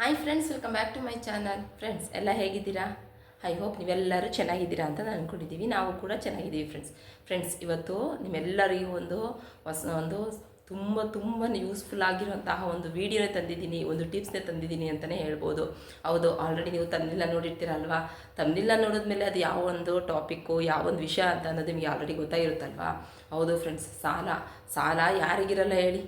Hi friends welcome back to my channel friends ಎಲ್ಲ ಹೇಗಿದ್ದೀರಾ? I hope ನೀವೆಲ್ಲರೂ ಚೆನ್ನಾಗಿದ್ದೀರಾ ಅಂತ ನಾನು ಅಂದ್ಕೊಂಡಿದ್ದೀವಿ ನಾವು ಕೂಡ ಚೆನ್ನಾಗಿದ್ದೀವಿ ಫ್ರೆಂಡ್ಸ್ ಫ್ರೆಂಡ್ಸ್ ಇವತ್ತು ನಿಮ್ಮೆಲ್ಲರಿಗೂ ಒಂದು ಹೊಸ, ಒಂದು ತುಂಬ ತುಂಬ ಯೂಸ್ಫುಲ್ ಆಗಿರುವಂತಹ ಒಂದು ವೀಡಿಯೋನೇ ತಂದಿದ್ದೀನಿ. ಒಂದು ಟಿಪ್ಸ್ನೇ ತಂದಿದ್ದೀನಿ ಅಂತಲೇ ಹೇಳ್ಬೋದು. ಹೌದು ಆಲ್ರೆಡಿ ನೀವು ತಂದಿಲ್ಲ ನೋಡಿರ್ತೀರಲ್ವಾ? ತಂದಿಲ್ಲ ನೋಡಿದ್ಮೇಲೆ ಅದು ಯಾವ ಒಂದು ಟಾಪಿಕ್ಕು ಯಾವ ಒಂದು ವಿಷಯ ಅಂತ ಅನ್ನೋದು ನಿಮಗೆ ಆಲ್ರೆಡಿ ಗೊತ್ತಾಗಿರುತ್ತಲ್ವಾ? ಹೌದು ಫ್ರೆಂಡ್ಸ್ ಸಾಲ. ಸಾಲ ಯಾರಿಗಿರಲ್ಲ ಹೇಳಿ?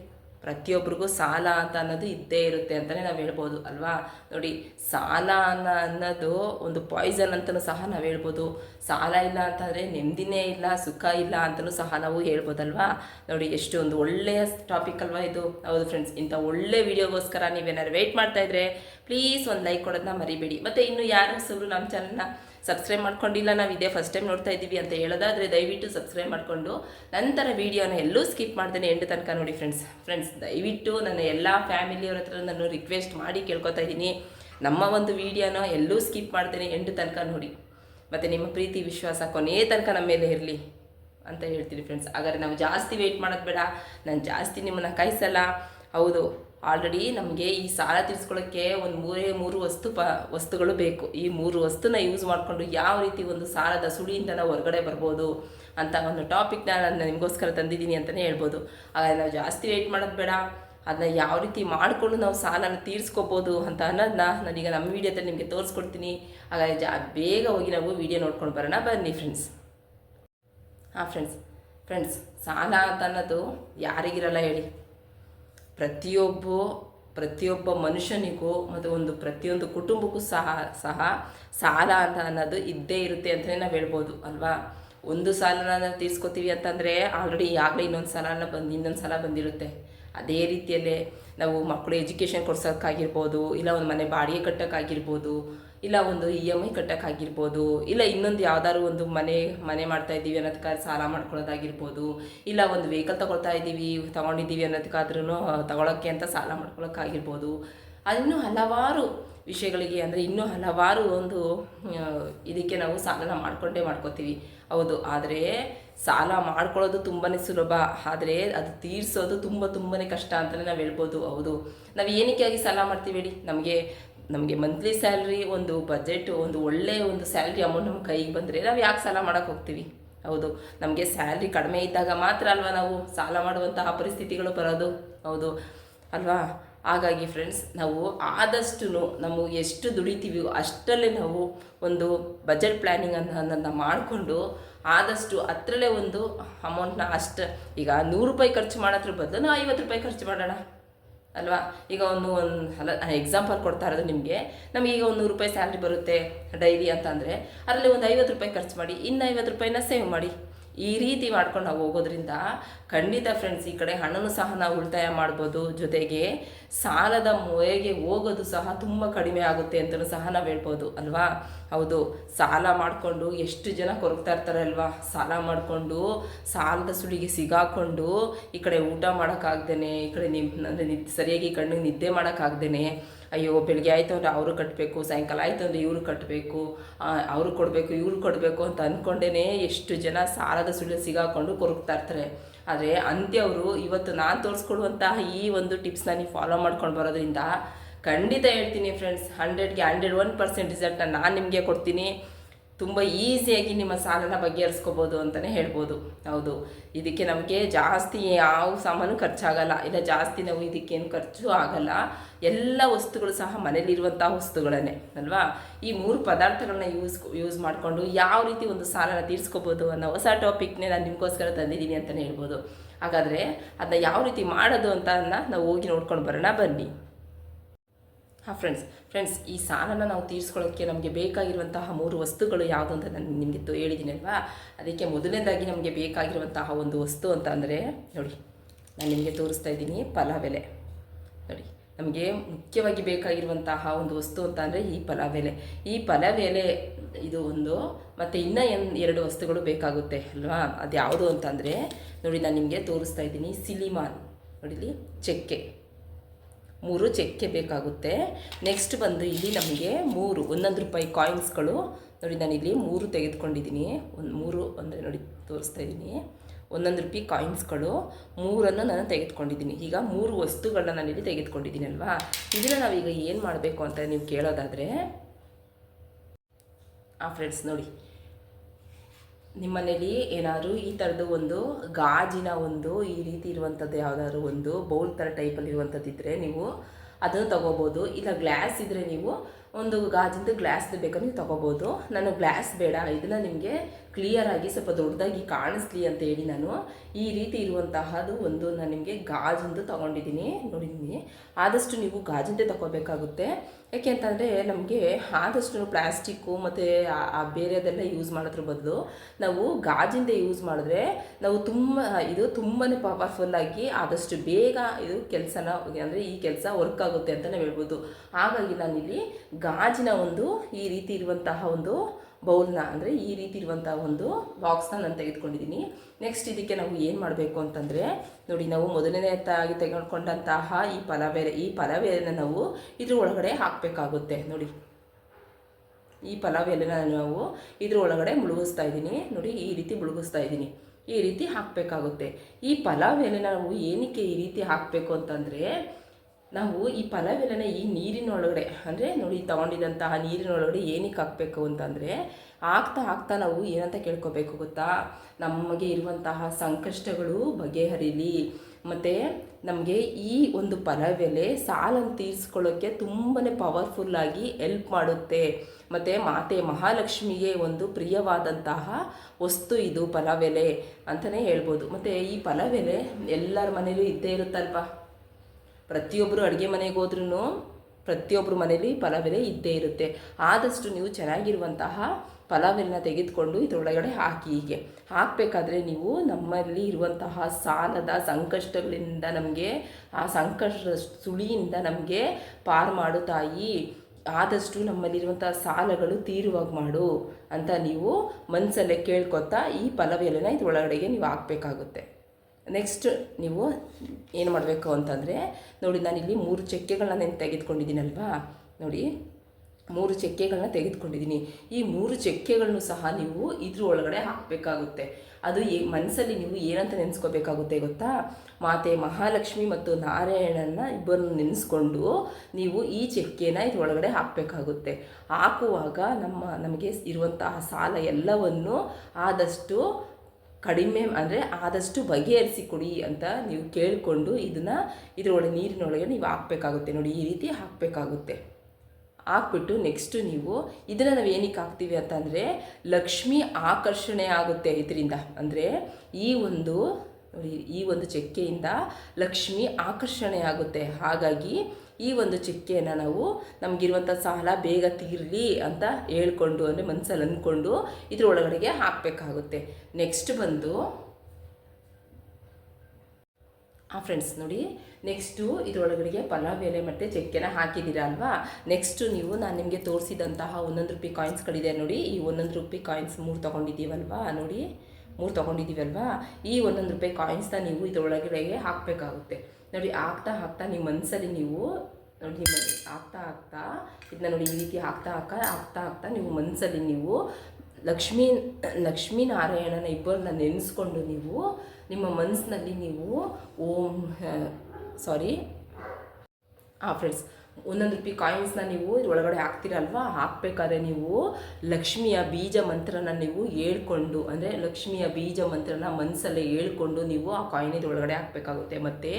ಪ್ರತಿಯೊಬ್ಬರಿಗೂ ಸಾಲ ಅಂತ ಅನ್ನೋದು ಇದ್ದೇ ಇರುತ್ತೆ ಅಂತಲೇ ನಾವು ಹೇಳ್ಬೋದು, ಅಲ್ವಾ? ನೋಡಿ, ಸಾಲ ಅನ್ನೋ ಅನ್ನೋದು ಒಂದು ಪಾಯ್ಸನ್ ಅಂತಲೂ ಸಹ ನಾವು ಹೇಳ್ಬೋದು. ಸಾಲ ಇಲ್ಲ ಅಂತಂದರೆ ನೆಮ್ಮದಿನೇ ಇಲ್ಲ, ಸುಖ ಇಲ್ಲ ಅಂತಲೂ ಸಹ ನಾವು ಹೇಳ್ಬೋದಲ್ವಾ? ನೋಡಿ, ಎಷ್ಟು ಒಂದು ಒಳ್ಳೆಯ ಟಾಪಿಕ್ ಅಲ್ವಾ ಇದು. ಹೌದು ಫ್ರೆಂಡ್ಸ್ ಇಂಥ ಒಳ್ಳೆ ವಿಡಿಯೋಗೋಸ್ಕರ ನೀವೇನಾದ್ರು ವೆಯ್ಟ್ ಮಾಡ್ತಾ ಇದ್ರೆ ಪ್ಲೀಸ್ ಒಂದು ಲೈಕ್ ಕೊಡೋದನ್ನ ಮರಿಬೇಡಿ. ಮತ್ತು ಇನ್ನು ಯಾರು ಸೂರು ನಮ್ಮ ಚಾನಲ್ನ ಸಬ್ಸ್ಕ್ರೈಬ್ ಮಾಡ್ಕೊಂಡಿಲ್ಲ, ನಾವು ಇದೇ ಫಸ್ಟ್ ಟೈಮ್ ನೋಡ್ತಾ ಇದ್ದೀವಿ ಅಂತ ಹೇಳೋದಾದರೆ ದಯವಿಟ್ಟು ಸಬ್ಸ್ಕ್ರೈಬ್ ಮಾಡಿಕೊಂಡು ನಂತರ ವೀಡಿಯೋನ ಎಲ್ಲೂ ಸ್ಕಿಪ್ ಮಾಡ್ದೇನೆ ಎಂಟು ತನಕ ನೋಡಿ ಫ್ರೆಂಡ್ಸ್ ಫ್ರೆಂಡ್ಸ್ ದಯವಿಟ್ಟು ನನ್ನ ಎಲ್ಲ ಫ್ಯಾಮಿಲಿಯವ್ರ ಹತ್ರ ನಾನು ರಿಕ್ವೆಸ್ಟ್ ಮಾಡಿ ಕೇಳ್ಕೊತಾ ಇದ್ದೀನಿ. ನಮ್ಮ ಒಂದು ವೀಡಿಯೋನ ಎಲ್ಲೂ ಸ್ಕಿಪ್ ಮಾಡ್ತೇನೆ ಎಂಟು ತನಕ ನೋಡಿ. ಮತ್ತು ನಿಮ್ಮ ಪ್ರೀತಿ, ವಿಶ್ವಾಸ ಕೊನೆಯ ತನಕ ನಮ್ಮ ಮೇಲೆ ಇರಲಿ ಅಂತ ಹೇಳ್ತೀನಿ ಫ್ರೆಂಡ್ಸ್ ಹಾಗಾದ್ರೆ ನಾವು ಜಾಸ್ತಿ ವೆಯ್ಟ್ ಮಾಡೋದು ಬೇಡ. ನಾನು ಜಾಸ್ತಿ ನಿಮ್ಮನ್ನು ಕಾಯಿಸಲ್ಲ. ಹೌದು. ಆಲ್ರೆಡಿ ನಮಗೆ ಈ ಸಾಲ ತೀರಿಸ್ಕೊಳ್ಳೋಕ್ಕೆ ಒಂದು ಮೂರೇ ಮೂರು ವಸ್ತು ಪ, ವಸ್ತುಗಳು ಬೇಕು. ಈ ಮೂರು ವಸ್ತುನ ಯೂಸ್ ಮಾಡಿಕೊಂಡು ಯಾವ ರೀತಿ ಒಂದು ಸಾಲದ ಸುಳಿಯಿಂದ ನಾವು ಹೊರಗಡೆ ಬರ್ಬೋದು ಅಂತ ಒಂದು ಟಾಪಿಕ್ನ ನಾನು ನಿಮಗೋಸ್ಕರ ತಂದಿದ್ದೀನಿ ಅಂತಲೇ ಹೇಳ್ಬೋದು. ಹಾಗಾಗಿ ನಾವು ಜಾಸ್ತಿ ವೇಟ್ ಮಾಡೋದು ಬೇಡ. ಅದನ್ನ ಯಾವ ರೀತಿ ಮಾಡಿಕೊಂಡು ನಾವು ಸಾಲನ ತೀರಿಸ್ಕೋಬೋದು ಅಂತ ಅನ್ನೋದನ್ನ ನಾನೀಗ ನಮ್ಮ ವೀಡಿಯೋದಲ್ಲಿ ನಿಮಗೆ ತೋರಿಸ್ಕೊಡ್ತೀನಿ. ಹಾಗಾಗಿ ಜಾ, ಬೇಗ ಹೋಗಿ ನಾವು ವೀಡಿಯೋ ನೋಡ್ಕೊಂಡು ಬರೋಣ. ಬನ್ನಿ ಫ್ರೆಂಡ್ಸ್ ಹಾಂ ಫ್ರೆಂಡ್ಸ್ ಫ್ರೆಂಡ್ಸ್ ಸಾಲ ಅಂತ ಅನ್ನೋದು ಯಾರಿಗಿರಲ್ಲ ಹೇಳಿ. ಪ್ರತಿಯೊಬ್ಬ ಪ್ರತಿಯೊಬ್ಬ ಮನುಷ್ಯನಿಗೂ ಮತ್ತು ಒಂದು ಪ್ರತಿಯೊಂದು ಕುಟುಂಬಕ್ಕೂ ಸಹ ಸಹ ಸಾಲ ಅಂತ ಅನ್ನೋದು ಇದ್ದೇ ಇರುತ್ತೆ ಅಂತಲೇ ನಾವು ಹೇಳ್ಬೋದು, ಅಲ್ವಾ? ಒಂದು ಸಾಲನ ತೀರ್ಸ್ಕೊತೀವಿ ಅಂತಂದರೆ ಆಲ್ರೆಡಿ ಈಗಾಗಲೇ ಇನ್ನೊಂದು ಸಾಲನ ಬಂದು, ಇನ್ನೊಂದು ಸಲ ಬಂದಿರುತ್ತೆ. ಅದೇ ರೀತಿಯಲ್ಲೇ ನಾವು ಮಕ್ಕಳು ಎಜುಕೇಷನ್ ಕೊಡ್ಸೋಕ್ಕಾಗಿರ್ಬೋದು, ಇಲ್ಲ ಒಂದು ಮನೆ ಬಾಡಿಗೆ ಕಟ್ಟೋಕ್ಕಾಗಿರ್ಬೋದು ಇಲ್ಲ ಒಂದು ಇ ಎಂ ಐ ಕಟ್ಟೋಕ್ಕಾಗಿರ್ಬೋದು, ಇಲ್ಲ ಇನ್ನೊಂದು ಯಾವ್ದಾದ್ರು ಒಂದು ಮನೆ ಮನೆ ಮಾಡ್ತಾ ಇದ್ದೀವಿ ಅನ್ನೋದಕ್ಕಾದ್ರೆ ಸಾಲ ಮಾಡ್ಕೊಳ್ಳೋದಾಗಿರ್ಬೋದು, ಇಲ್ಲ ಒಂದು ವೆಹಿಕಲ್ ತಗೊಳ್ತಾ ಇದ್ದೀವಿ, ತಗೊಂಡಿದ್ದೀವಿ ಅನ್ನೋದಕ್ಕಾದ್ರೂ ತಗೊಳಕ್ಕೆ ಅಂತ ಸಾಲ ಮಾಡ್ಕೊಳ್ಳೋಕ್ಕಾಗಿರ್ಬೋದು. ಅದನ್ನು ಹಲವಾರು ವಿಷಯಗಳಿಗೆ ಅಂದರೆ ಇನ್ನೂ ಹಲವಾರು ಒಂದು ಇದಕ್ಕೆ ನಾವು ಸಾಲನ ಮಾಡಿಕೊಂಡೇ ಮಾಡ್ಕೋತೀವಿ. ಹೌದು, ಆದರೆ ಸಾಲ ಮಾಡ್ಕೊಳ್ಳೋದು ತುಂಬಾ ಸುಲಭ, ಆದರೆ ಅದು ತೀರಿಸೋದು ತುಂಬ ತುಂಬಾ ಕಷ್ಟ ಅಂತಲೇ ನಾವು ಹೇಳ್ಬೋದು. ಹೌದು. ನಾವು ಏನಕ್ಕಾಗಿ ಸಾಲ ಮಾಡ್ತೀವಿ ಹೇಳಿ? ನಮಗೆ ನಮಗೆ ಮಂತ್ಲಿ ಸ್ಯಾಲ್ರಿ ಒಂದು ಬಜೆಟ್ ಒಂದು ಒಳ್ಳೆಯ ಒಂದು ಸ್ಯಾಲ್ರಿ ಅಮೌಂಟ್ ನಮ್ಮ ಕೈಗೆ ಬಂದರೆ ನಾವು ಯಾಕೆ ಸಾಲ ಮಾಡೋಕೆ ಹೋಗ್ತೀವಿ? ಹೌದು, ನಮಗೆ ಸ್ಯಾಲ್ರಿ ಕಡಿಮೆ ಇದ್ದಾಗ ಮಾತ್ರ ಅಲ್ವಾ ನಾವು ಸಾಲ ಮಾಡುವಂತಹ ಪರಿಸ್ಥಿತಿಗಳು ಬರೋದು? ಹೌದು, ಅಲ್ವಾ? ಹಾಗಾಗಿ ಫ್ರೆಂಡ್ಸ್ ನಾವು ಆದಷ್ಟು ನಾವು ಎಷ್ಟು ದುಡಿತೀವಿ ಅಷ್ಟರಲ್ಲೇ ನಾವು ಒಂದು ಬಜೆಟ್ ಪ್ಲ್ಯಾನಿಂಗ್ ಅನ್ನೋದನ್ನು ಮಾಡಿಕೊಂಡು ಆದಷ್ಟು ಹತ್ರಲ್ಲೇ ಒಂದು ಅಮೌಂಟ್ನ ಅಷ್ಟು, ಈಗ ನೂರು ರೂಪಾಯಿ ಖರ್ಚು ಮಾಡೋದ್ರ ಬದಲು ಐವತ್ತು ರೂಪಾಯಿ ಖರ್ಚು ಮಾಡೋಣ. ಅಲ್ವಾ? ಈಗ ಒಂದು ಒಂದು ಹಲ ಎಕ್ಸಾಂಪಲ್ ಕೊಡ್ತಾ ಇರೋದು ನಿಮಗೆ. ನಮಗೆ ಈಗ ಒಂದು ನೂರು ರೂಪಾಯಿ ಸ್ಯಾಲ್ರಿ ಬರುತ್ತೆ ಡೈಲಿ ಅಂತಂದರೆ, ಅದರಲ್ಲಿ ಒಂದು ಐವತ್ತು ರೂಪಾಯಿ ಖರ್ಚು ಮಾಡಿ ಇನ್ನು ಐವತ್ತು ರೂಪಾಯಿನ ಸೇವ್ ಮಾಡಿ. ಈ ರೀತಿ ಮಾಡ್ಕೊಂಡು ನಾವು ಹೋಗೋದ್ರಿಂದ ಖಂಡಿತ ಫ್ರೆಂಡ್ಸ್ ಈ ಕಡೆ ಹಣನೂ ಸಹ ನಾವು ಉಳಿತಾಯ ಮಾಡ್ಬೋದು. ಜೊತೆಗೆ ಸಾಲದ ಮೊರೆಗೆ ಹೋಗೋದು ಸಹ ತುಂಬ ಕಡಿಮೆ ಆಗುತ್ತೆ ಅಂತಲೂ ಸಹ ನಾವು ಹೇಳ್ಬೋದು, ಅಲ್ವಾ? ಹೌದು, ಸಾಲ ಮಾಡಿಕೊಂಡು ಎಷ್ಟು ಜನ ಕೊರಗ್ತಾ ಇರ್ತಾರೆ ಅಲ್ವಾ? ಸಾಲ ಮಾಡಿಕೊಂಡು ಸಾಲದ ಸುಳಿಗೆ ಸಿಗಾಕೊಂಡು ಈ ಕಡೆ ಊಟ ಮಾಡೋಕ್ಕಾಗ್ದೇ ಈ ಕಡೆ ನಿಮ್ಮ ಅಂದರೆ ನಿದ್, ಸರಿಯಾಗಿ ಕಣ್ಣಿಗೆ ನಿದ್ದೆ ಮಾಡೋಕ್ಕಾಗ್ದೇ ಅಯ್ಯೋ, ಬೆಳಗ್ಗೆ ಆಯಿತು ಅಂದರೆ ಅವರು ಕಟ್ಟಬೇಕು ಸಾಯಂಕಾಲ ಆಯಿತು ಅಂದರೆ ಇವರು ಕಟ್ಟಬೇಕು ಅವರು ಕೊಡಬೇಕು, ಇವ್ರು ಕೊಡಬೇಕು ಅಂತ ಅಂದ್ಕೊಂಡೇ ಎಷ್ಟು ಜನ ಸಾಲದ ಸುಳ್ಳು ಸಿಗಾಕೊಂಡು ಕೊರಗ್ತಾ ಇರ್ತಾರೆ. ಆದರೆ ಅಂತ್ಯವರು ಇವತ್ತು ನಾನು ತೋರಿಸ್ಕೊಡುವಂತಹ ಈ ಒಂದು ಟಿಪ್ಸ್ನ ನೀವು ಫಾಲೋ ಮಾಡ್ಕೊಂಡು ಬರೋದ್ರಿಂದ ಖಂಡಿತ ಹೇಳ್ತೀನಿ ಫ್ರೆಂಡ್ಸ್ ಹಂಡ್ರೆಡ್ಗೆ ಹಂಡ್ರೆಡ್ ಒನ್ ಪರ್ಸೆಂಟ್ ರಿಸಲ್ಟ್ನ ನಾನು ನಿಮಗೆ ಕೊಡ್ತೀನಿ. ತುಂಬ ಈಸಿಯಾಗಿ ನಿಮ್ಮ ಸಾಲನ ಬಗೆಹರಿಸ್ಕೋಬೋದು ಅಂತಲೇ ಹೇಳ್ಬೋದು. ಹೌದು. ಇದಕ್ಕೆ ನಮಗೆ ಜಾಸ್ತಿ ಯಾವ ಸಾಮಾನು ಖರ್ಚಾಗಲ್ಲ. ಇಲ್ಲ, ಜಾಸ್ತಿ ನಾವು ಇದಕ್ಕೇನು ಖರ್ಚು ಆಗಲ್ಲ. ಎಲ್ಲ ವಸ್ತುಗಳು ಸಹ ಮನೇಲಿರುವಂಥ ವಸ್ತುಗಳನ್ನೇ, ಅಲ್ವಾ? ಈ ಮೂರು ಪದಾರ್ಥಗಳನ್ನ ಯೂಸ್ ಯೂಸ್ ಮಾಡಿಕೊಂಡು ಯಾವ ರೀತಿ ಒಂದು ಸಾಲನ ತೀರಿಸ್ಕೋಬೋದು ಅನ್ನೋ ಹೊಸ ಟಾಪಿಕ್ನೇ ನಾನು ನಿಮಗೋಸ್ಕರ ತಂದಿದ್ದೀನಿ ಅಂತಲೇ ಹೇಳ್ಬೋದು. ಹಾಗಾದರೆ ಅದನ್ನ ಯಾವ ರೀತಿ ಮಾಡೋದು ಅಂತ ನಾವು ಹೋಗಿ ನೋಡ್ಕೊಂಡು ಬರೋಣ. ಬನ್ನಿ. ಹಾಂ ಫ್ರೆಂಡ್ಸ್ ಫ್ರೆಂಡ್ಸ್ ಈ ಸಾಲನ ನಾವು ತೀರಿಸ್ಕೊಳ್ಳೋಕ್ಕೆ ನಮಗೆ ಬೇಕಾಗಿರುವಂತಹ ಮೂರು ವಸ್ತುಗಳು ಯಾವುದು ಅಂತ ನಾನು ನಿಮಗೆ ಹೇಳಿದ್ದೀನಿ ಅಲ್ವಾ ಅದಕ್ಕೆ ಮೊದಲನೇದಾಗಿ ನಮಗೆ ಬೇಕಾಗಿರುವಂತಹ ಒಂದು ವಸ್ತು ಅಂತ ಅಂದರೆ, ನೋಡಿ, ನಾನು ನಿಮಗೆ ತೋರಿಸ್ತಾ ಇದ್ದೀನಿ ಪಲಾವೆಲೆ ನೋಡಿ, ನಮಗೆ ಮುಖ್ಯವಾಗಿ ಬೇಕಾಗಿರುವಂತಹ ಒಂದು ವಸ್ತು ಅಂತ ಅಂದರೆ ಈ ಪಲಾವೆಲೆ ಈ ಪಲಾವೆಲೆ ಇದು ಒಂದು, ಮತ್ತು ಇನ್ನೂ ಎನ್ ಎರಡು ವಸ್ತುಗಳು ಬೇಕಾಗುತ್ತೆ, ಅಲ್ವಾ? ಅದು ಯಾವುದು ಅಂತಂದರೆ ನೋಡಿ, ನಾನು ನಿಮಗೆ ತೋರಿಸ್ತಾ ಇದ್ದೀನಿ ಸಿಲಿಮಾನ್. ನೋಡಿಲಿ ಚಕ್ಕೆ. ಮೂರು ಚೆಕ್ಕೆ ಬೇಕಾಗುತ್ತೆ. ನೆಕ್ಸ್ಟ್ ಬಂದು ಇಲ್ಲಿ ನಮಗೆ ಮೂರು, ಒಂದೊಂದು ರೂಪಾಯಿ ಕಾಯಿನ್ಸ್ಗಳು ನೋಡಿ ನಾನು ಇಲ್ಲಿ ಮೂರು ತೆಗೆದುಕೊಂಡಿದ್ದೀನಿ ಒಂದು ಮೂರು ಅಂದರೆ ನೋಡಿ ತೋರಿಸ್ತಾ ಇದ್ದೀನಿ ಒಂದೊಂದು ರೂಪಾಯಿ ಕಾಯಿನ್ಸ್ಗಳು ಮೂರನ್ನು ನಾನು ತೆಗೆದುಕೊಂಡಿದ್ದೀನಿ ಈಗ ಮೂರು ವಸ್ತುಗಳನ್ನ ಇಲ್ಲಿ ತೆಗೆದುಕೊಂಡಿದ್ದೀನಿ ಅಲ್ವಾ? ಇದನ್ನು ನಾವೀಗ ಏನು ಮಾಡಬೇಕು ಅಂತ ನೀವು ಕೇಳೋದಾದರೆ, ಆ ಫ್ರೆಂಡ್ಸ್ ನೋಡಿ ನಿಮ್ಮನೇಲಿ ಏನಾದರೂ ಈ ಥರದ್ದು ಒಂದು ಗಾಜಿನ ಒಂದು ಈ ರೀತಿ ಇರುವಂಥದ್ದು ಯಾವುದಾದ್ರು ಒಂದು ಬೌಲ್ ಥರ ಟೈಪಲ್ಲಿ ಇರುವಂಥದ್ದು ಇದ್ದರೆ ನೀವು ಅದನ್ನು ತೊಗೋಬೋದು. ಇಲ್ಲ ಗ್ಲಾಸ್ ಇದ್ದರೆ ನೀವು ಒಂದು ಗಾಜಿಂದು ಗ್ಲಾಸ್ದು ಬೇಕಾದ್ರೆ ನೀವು ತೊಗೋಬೋದು. ನಾನು ಗ್ಲಾಸ್ ಬೇಡ, ಇದನ್ನು ನಿಮಗೆ ಕ್ಲಿಯರಾಗಿ ಸ್ವಲ್ಪ ದೊಡ್ಡದಾಗಿ ಕಾಣಿಸ್ಲಿ ಅಂತ ಹೇಳಿ ನಾನು ಈ ರೀತಿ ಇರುವಂತಹದ್ದು ಒಂದು ನಾನು ನಿಮಗೆ ಗಾಜಿಂದು ತೊಗೊಂಡಿದ್ದೀನಿ. ನೋಡಿದ್ದೀನಿ. ಆದಷ್ಟು ನೀವು ಗಾಜಿಂದೇ ತೊಗೋಬೇಕಾಗುತ್ತೆ. ಯಾಕೆ ಅಂತಂದರೆ ನಮಗೆ ಆದಷ್ಟು ಪ್ಲಾಸ್ಟಿಕ್ಕು ಮತ್ತು ಬೇರೆದೆಲ್ಲ ಯೂಸ್ ಮಾಡೋದ್ರ ಬದಲು ನಾವು ಗಾಜಿಂದ ಯೂಸ್ ಮಾಡಿದ್ರೆ ನಾವು ತುಂಬ, ಇದು ತುಂಬಾ ಪವರ್ಫುಲ್ಲಾಗಿ ಆದಷ್ಟು ಬೇಗ ಇದು ಕೆಲಸನ, ಅಂದರೆ ಈ ಕೆಲಸ ವರ್ಕ್ ಆಗುತ್ತೆ ಅಂತ ನಾವು ಹೇಳ್ಬೋದು. ಹಾಗಾಗಿ ನಾನಿಲ್ಲಿ ಗಾಜಿನ ಒಂದು ಈ ರೀತಿ ಇರುವಂತಹ ಒಂದು ಬೌಲ್ನ ಅಂದರೆ ಈ ರೀತಿ ಇರುವಂಥ ಒಂದು ಬಾಕ್ಸ್ನ ನಾನು ತೆಗೆದುಕೊಂಡಿದ್ದೀನಿ ನೆಕ್ಸ್ಟ್ ಇದಕ್ಕೆ ನಾವು ಏನು ಮಾಡಬೇಕು ಅಂತಂದರೆ, ನೋಡಿ ನಾವು ಮೊದಲನೇದಾಗಿ ತೆಗೆದುಕೊಂಡಂತಹ ಈ ಪಲಾವೇರೆ, ಈ ಪಲಾವೇರೆನ ನಾವು ಇದ್ರ ಒಳಗಡೆ ಹಾಕಬೇಕಾಗುತ್ತೆ. ನೋಡಿ, ಈ ಪಲಾವ್ ಎಲೆನ ನಾವು ಇದ್ರ ಒಳಗಡೆ ಮುಳುಗಿಸ್ತಾ ಇದ್ದೀನಿ ನೋಡಿ, ಈ ರೀತಿ ಮುಳುಗಿಸ್ತಾ ಇದ್ದೀನಿ ಈ ರೀತಿ ಹಾಕಬೇಕಾಗುತ್ತೆ. ಈ ಪಲಾವ್ ಎಲೆನ ನಾವು ಏನಕ್ಕೆ ಈ ರೀತಿ ಹಾಕಬೇಕು ಅಂತಂದರೆ ನಾವು ಈ ಫಲವೆಲೆನ ಈ ನೀರಿನೊಳಗಡೆ, ಅಂದರೆ ನೋಡಿ ತಗೊಂಡಿದ್ದಂತಹ ನೀರಿನೊಳಗಡೆ ಏನಕ್ಕೆ ಹಾಕಬೇಕು ಅಂತಂದರೆ ಆಗ್ತಾ ಆಗ್ತಾ ನಾವು ಏನಂತ ಕೇಳ್ಕೊಬೇಕು ಗೊತ್ತಾ? ನಮಗೆ ಇರುವಂತಹ ಸಂಕಷ್ಟಗಳು ಬಗೆಹರಿಲಿ, ಮತ್ತು ನಮಗೆ ಈ ಒಂದು ಪಲಾವೆಲೆ ಸಾಲನ್ನು ತೀರಿಸ್ಕೊಳ್ಳೋಕ್ಕೆ ತುಂಬಾ ಪವರ್ಫುಲ್ಲಾಗಿ ಎಲ್ಪ್ ಮಾಡುತ್ತೆ. ಮತ್ತು ಮಾತೆ ಮಹಾಲಕ್ಷ್ಮಿಗೆ ಒಂದು ಪ್ರಿಯವಾದಂತಹ ವಸ್ತು ಇದು ಪಲಾವೆಲೆ ಅಂತಲೇ ಹೇಳ್ಬೋದು. ಮತ್ತು ಈ ಪಲಾವೆಲೆ ಎಲ್ಲರ ಮನೇಲೂ ಇದ್ದೇ ಇರುತ್ತಲ್ವ? ಪ್ರತಿಯೊಬ್ಬರು ಅಡುಗೆ ಮನೆಗೆ ಹೋದ್ರೂ ಪ್ರತಿಯೊಬ್ಬರು ಮನೇಲಿ ಪಲಾವೆಲೆ ಇದ್ದೇ ಇರುತ್ತೆ. ಆದಷ್ಟು ನೀವು ಚೆನ್ನಾಗಿರುವಂತಹ ಪಲಾವೆಲ್ಲ ತೆಗೆದುಕೊಂಡು ಇದರೊಳಗಡೆ ಹಾಕಿ ಹೀಗೆ. ಹಾಕಬೇಕಾದ್ರೆ ನೀವು ನಮ್ಮಲ್ಲಿ ಇರುವಂತಹ ಸಾಲದ ಸಂಕಷ್ಟಗಳಿಂದ ನಮಗೆ, ಆ ಸಂಕಷ್ಟ ಸುಳಿಯಿಂದ ನಮಗೆ ಪಾರು ಮಾಡು ತಾಯಿ. ಆದಷ್ಟು ನಮ್ಮಲ್ಲಿರುವಂಥ ಸಾಲಗಳು ತೀರುವಾಗ ಮಾಡು ಅಂತ ನೀವು ಮನಸ್ಸಲ್ಲೇ ಕೇಳ್ಕೊತಾ ಈ ಪಲಾವೆಲೆನ ಇದರೊಳಗಡೆಗೆ ನೀವು ಹಾಕಬೇಕಾಗುತ್ತೆ. ನೆಕ್ಸ್ಟ್ ನೀವು ಏನು ಮಾಡಬೇಕು ಅಂತಂದರೆ, ನೋಡಿ ನಾನಿಲ್ಲಿ ಮೂರು ಚಕ್ಕೆಗಳನ್ನ ನಾನು ತೆಗೆದುಕೊಂಡಿದ್ದೀನಲ್ವಾ? ನೋಡಿ, ಮೂರು ಚಕ್ಕೆಗಳನ್ನ ತೆಗೆದುಕೊಂಡಿದ್ದೀನಿ. ಈ ಮೂರು ಚಕ್ಕೆಗಳನ್ನು ಸಹ ನೀವು ಇದ್ರ ಒಳಗಡೆ ಹಾಕಬೇಕಾಗುತ್ತೆ. ಅದು ಏ ಮನಸ್ಸಲ್ಲಿ ನೀವು ಏನಂತ ನೆನೆಸ್ಕೋಬೇಕಾಗುತ್ತೆ ಗೊತ್ತಾ? ಮಾತೆ ಮಹಾಲಕ್ಷ್ಮಿ ಮತ್ತು ನಾರಾಯಣನ ಇಬ್ಬರನ್ನು ನೆನೆಸ್ಕೊಂಡು ನೀವು ಈ ಚಕ್ಕೆನ ಇದ್ರೊಳಗಡೆ ಹಾಕಬೇಕಾಗುತ್ತೆ. ಹಾಕುವಾಗ ನಮ್ಮ ನಮಗೆ ಇರುವಂತಹ ಸಾಲ ಎಲ್ಲವನ್ನು ಆದಷ್ಟು ಕಡಿಮೆ ಅಂದರೆ ಆದಷ್ಟು ಬಗೆಹರಿಸಿ ಕೊಡಿ ಅಂತ ನೀವು ಕೇಳಿಕೊಂಡು ಇದನ್ನು ಇದರೊಳಗೆ ನೀರಿನೊಳಗೆ ನೀವು ಹಾಕಬೇಕಾಗುತ್ತೆ. ನೋಡಿ, ಈ ರೀತಿ ಹಾಕಬೇಕಾಗುತ್ತೆ. ಹಾಕ್ಬಿಟ್ಟು ನೆಕ್ಸ್ಟು ನೀವು ಇದನ್ನು ನಾವು ಏನಕ್ಕೆ ಹಾಕ್ತೀವಿ ಅಂತಂದರೆ ಲಕ್ಷ್ಮಿ ಆಕರ್ಷಣೆ ಆಗುತ್ತೆ ಇದರಿಂದ. ಅಂದರೆ ಈ ಒಂದು ಈ ಒಂದು ಚಕ್ಕೆಯಿಂದ ಲಕ್ಷ್ಮಿ ಆಕರ್ಷಣೆ ಆಗುತ್ತೆ. ಹಾಗಾಗಿ ಈ ಒಂದು ಚಿಕ್ಕೆಯನ್ನು ನಾವು ನಮಗಿರುವಂಥ ಸಾಲ ಬೇಗ ತೀರಲಿ ಅಂತ ಹೇಳ್ಕೊಂಡು, ಅಂದರೆ ಮನಸ್ಸಲ್ಲಿ ಅಂದ್ಕೊಂಡು ಇದ್ರ ಒಳಗಡೆಗೆ ಹಾಕಬೇಕಾಗುತ್ತೆ. ನೆಕ್ಸ್ಟ್ ಬಂದು, ಆ ಫ್ರೆಂಡ್ಸ್ ನೋಡಿ ನೆಕ್ಸ್ಟು ಇದರೊಳಗಡೆಗೆ ಪಲಾವ್ ಎಲೆ ಮತ್ತು ಚಕ್ಕೆನ ಹಾಕಿದ್ದೀರಾ ಅಲ್ವಾ? ನೆಕ್ಸ್ಟು ನೀವು ನಾನು ನಿಮಗೆ ತೋರಿಸಿದಂತಹ ಒಂದೊಂದು ರೂಪಾಯಿ ಕಾಯಿನ್ಸ್ಗಳಿದೆ ನೋಡಿ, ಈ ಒಂದೊಂದು ರೂಪಾಯಿ ಕಾಯಿನ್ಸ್ ಮೂರು ತೊಗೊಂಡಿದ್ದೀವಲ್ವಾ ನೋಡಿ, ಮೂರು ತೊಗೊಂಡಿದ್ದೀವಲ್ವಾ ಈ ಒಂದೊಂದು ರೂಪಾಯಿ ಕಾಯಿನ್ಸ್ನ ನೀವು ಇದರೊಳಗಡೆಗೆ ಹಾಕಬೇಕಾಗುತ್ತೆ. ನೋಡಿ, ಹಾಕ್ತಾ ಹಾಕ್ತಾ ನಿಮ್ಮ ಮನಸ್ಸಲ್ಲಿ ನೀವು ನೋಡಿ ನಿಮ್ಮಲ್ಲಿ ಆಗ್ತಾ ಆಗ್ತಾ, ಇದನ್ನ ನೋಡಿ ಈ ರೀತಿ ಆಗ್ತಾ ಹಾಕ ಆಗ್ತಾ ಆಗ್ತಾ ನೀವು ಮನಸ್ಸಲ್ಲಿ ನೀವು ಲಕ್ಷ್ಮೀ ಲಕ್ಷ್ಮೀನಾರಾಯಣನ ಇಬ್ಬರನ್ನ ನೆನೆಸ್ಕೊಂಡು ನೀವು ನಿಮ್ಮ ಮನಸ್ಸಿನಲ್ಲಿ ನೀವು ಓಂ ಸಾರಿ ಹಾಂ ಫ್ರೆಂಡ್ಸ್ ಒಂದೊಂದು ರೂಪಾಯಿ ಕಾಯಿನ್ಸ್ನ ನೀವು ಒಳಗಡೆ ಹಾಕ್ತೀರಲ್ವಾ? ಹಾಕಬೇಕಾದ್ರೆ ನೀವು ಲಕ್ಷ್ಮಿಯ ಬೀಜ ಮಂತ್ರನ ನೀವು ಹೇಳ್ಕೊಂಡು, ಅಂದರೆ ಲಕ್ಷ್ಮಿಯ ಬೀಜ ಮಂತ್ರನ ಮನಸ್ಸಲ್ಲೇ ಹೇಳ್ಕೊಂಡು ನೀವು ಆ ಕಾಯಿನ್ ಒಳಗಡೆ ಹಾಕಬೇಕಾಗುತ್ತೆ. ಮತ್ತು